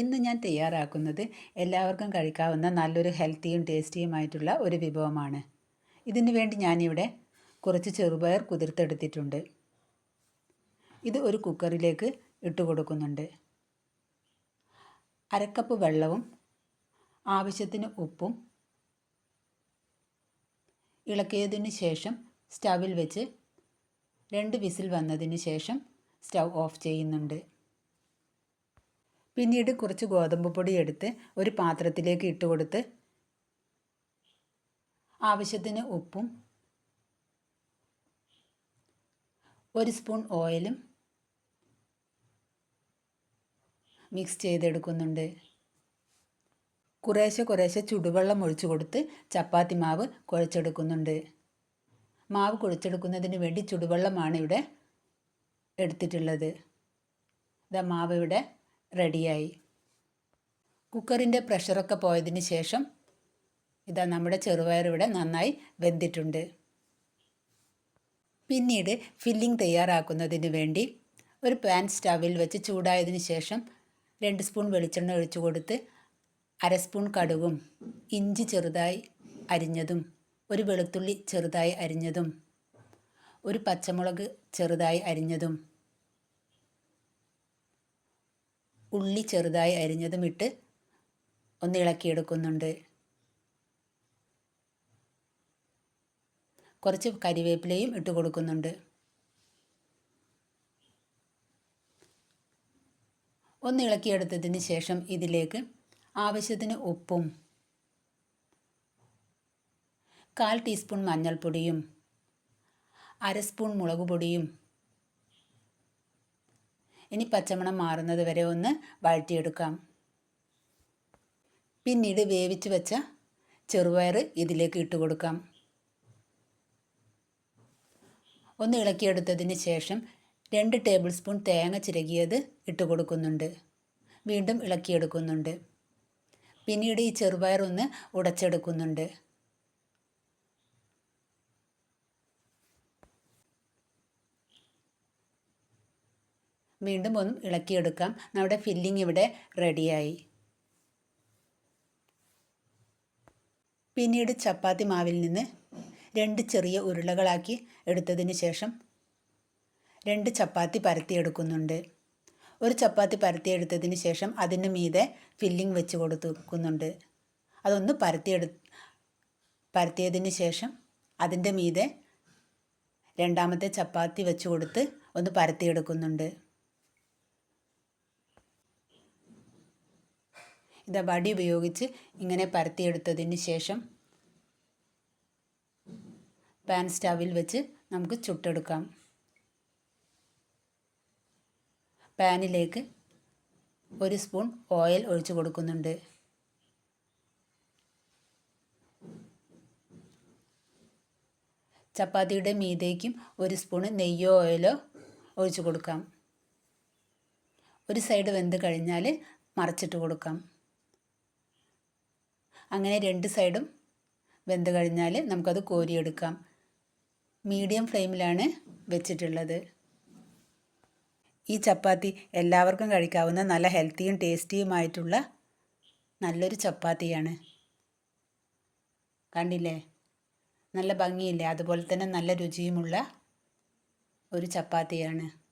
ഇന്ന് ഞാൻ തയ്യാറാക്കുന്നത് എല്ലാവർക്കും കഴിക്കാവുന്ന നല്ലൊരു ഹെൽത്തിയും ടേസ്റ്റിയുമായിട്ടുള്ള ഒരു വിഭവമാണ്. ഇതിനു വേണ്ടി ഞാനിവിടെ കുറച്ച് ചെറുപയർ കുതിർത്തെടുത്തിട്ടുണ്ട്. ഇത് ഒരു കുക്കറിലേക്ക് ഇട്ട് കൊടുക്കുന്നുണ്ട്. അരക്കപ്പ് വെള്ളവും ആവശ്യത്തിന് ഉപ്പും ഇളക്കിയതിന് ശേഷം സ്റ്റവിൽ വെച്ച് രണ്ട് വിസിൽ വന്നതിന് ശേഷം സ്റ്റൗ ഓഫ് ചെയ്യുന്നുണ്ട്. പിന്നീട് കുറച്ച് ഗോതമ്പ് പൊടി എടുത്ത് ഒരു പാത്രത്തിലേക്ക് ഇട്ട് കൊടുത്ത് ആവശ്യത്തിന് ഉപ്പും ഒരു സ്പൂൺ ഓയിലും മിക്സ് ചെയ്തെടുക്കുന്നുണ്ട്. കുറേശ്ശെ കുറേശ്ശെ ചുടുവെള്ളം ഒഴിച്ചു കൊടുത്ത് ചപ്പാത്തി മാവ് കുഴച്ചെടുക്കുന്നുണ്ട്. മാവ് കുഴച്ചെടുക്കുന്നതിന് വേണ്ടി ചുടുവെള്ളമാണ് ഇവിടെ എടുത്തിട്ടുള്ളത്. ഇതാ മാവ് ഇവിടെ റെഡിയായി. കുക്കറിന്റെ പ്രഷറൊക്കെ പോയതിന് ശേഷം ഇതാ നമ്മുടെ ചെറുപയർ ഇവിടെ നന്നായി വെന്തിട്ടുണ്ട്. പിന്നീട് ഫില്ലിംഗ് തയ്യാറാക്കുന്നതിന് വേണ്ടി ഒരു പാൻ സ്റ്റവിൽ വെച്ച് ചൂടായതിനു ശേഷം രണ്ട് സ്പൂൺ വെളിച്ചെണ്ണ ഒഴിച്ചു കൊടുത്ത് അര സ്പൂൺ കടുകും ഇഞ്ചി ചെറുതായി അരിഞ്ഞതും ഒരു വെളുത്തുള്ളി ചെറുതായി അരിഞ്ഞതും ഒരു പച്ചമുളക് ചെറുതായി അരിഞ്ഞതും ഉള്ളി ചെറുതായി അരിഞ്ഞതും ഇട്ട് ഒന്ന് ഇളക്കിയെടുക്കുന്നുണ്ട്. കുറച്ച് കരിവേപ്പിലയും ഇട്ട് കൊടുക്കുന്നുണ്ട്. ഒന്ന് ഇളക്കിയെടുത്തതിന് ശേഷം ഇതിലേക്ക് ആവശ്യത്തിന് ഉപ്പും കാൽ ടീസ്പൂൺ മഞ്ഞൾപ്പൊടിയും അര സ്പൂൺ മുളക് പൊടിയും ഇനി പച്ചമണം മാറുന്നത് വരെ ഒന്ന് വഴറ്റിയെടുക്കാം. പിന്നീട് വേവിച്ച് വെച്ച ചെറുപയർ ഇതിലേക്ക് ഇട്ട് കൊടുക്കാം. ഒന്ന് ഇളക്കിയെടുത്തതിന് ശേഷം രണ്ട് ടേബിൾ സ്പൂൺ തേങ്ങ ചിരകിയത് ഇട്ട് കൊടുക്കുന്നുണ്ട്. വീണ്ടും ഇളക്കിയെടുക്കുന്നുണ്ട്. പിന്നീട് ഈ ചെറുപയർ ഒന്ന് ഉടച്ചെടുക്കുന്നുണ്ട്. വീണ്ടും ഒന്ന് ഇളക്കിയെടുക്കാം. നമ്മുടെ ഫില്ലിംഗ് ഇവിടെ റെഡിയായി പിന്നീട് ചപ്പാത്തി മാവിൽ നിന്ന് രണ്ട് ചെറിയ ഉരുളകളാക്കി എടുത്തതിന് ശേഷം രണ്ട് ചപ്പാത്തി പരത്തിയെടുക്കുന്നുണ്ട്. ഒരു ചപ്പാത്തി പരത്തിയെടുത്തതിന് ശേഷം അതിന് മീതെ ഫില്ലിംഗ് വെച്ച് കൊടുക്കുന്നുണ്ട്. അതൊന്ന് പരത്തിയെടു പരത്തിയതിന് ശേഷം അതിന്റെ മീതെ രണ്ടാമത്തെ ചപ്പാത്തി വെച്ച് കൊടുത്ത് ഒന്ന് പരത്തിയെടുക്കുന്നുണ്ട്. ഇത് വടി ഉപയോഗിച്ച് ഇങ്ങനെ പരത്തിയെടുത്തതിന് ശേഷം പാൻ സ്റ്റവിൽ വെച്ച് നമുക്ക് ചുട്ടെടുക്കാം. പാനിലേക്ക് ഒരു സ്പൂൺ ഓയിൽ ഒഴിച്ചു കൊടുക്കുന്നുണ്ട്. ചപ്പാത്തിയുടെ മീതേക്കും ഒരു സ്പൂൺ നെയ്യോ ഓയിലോ ഒഴിച്ചു കൊടുക്കാം. ഒരു സൈഡ് വെന്ത് കഴിഞ്ഞാൽ മറച്ചിട്ട് കൊടുക്കാം. അങ്ങനെ രണ്ട് സൈഡും വെന്ത് കഴിഞ്ഞാൽ നമുക്കത് കോരിയെടുക്കാം. മീഡിയം ഫ്ലെയിമിലാണ് വെച്ചിട്ടുള്ളത്. ഈ ചപ്പാത്തി എല്ലാവർക്കും കഴിക്കാവുന്ന നല്ല ഹെൽത്തിയും ടേസ്റ്റിയുമായിട്ടുള്ള നല്ലൊരു ചപ്പാത്തിയാണ്. കണ്ടില്ലേ? നല്ല ഭംഗിയില്ലേ? അതുപോലെ തന്നെ നല്ല രുചിയുമുള്ള ഒരു ചപ്പാത്തിയാണ്.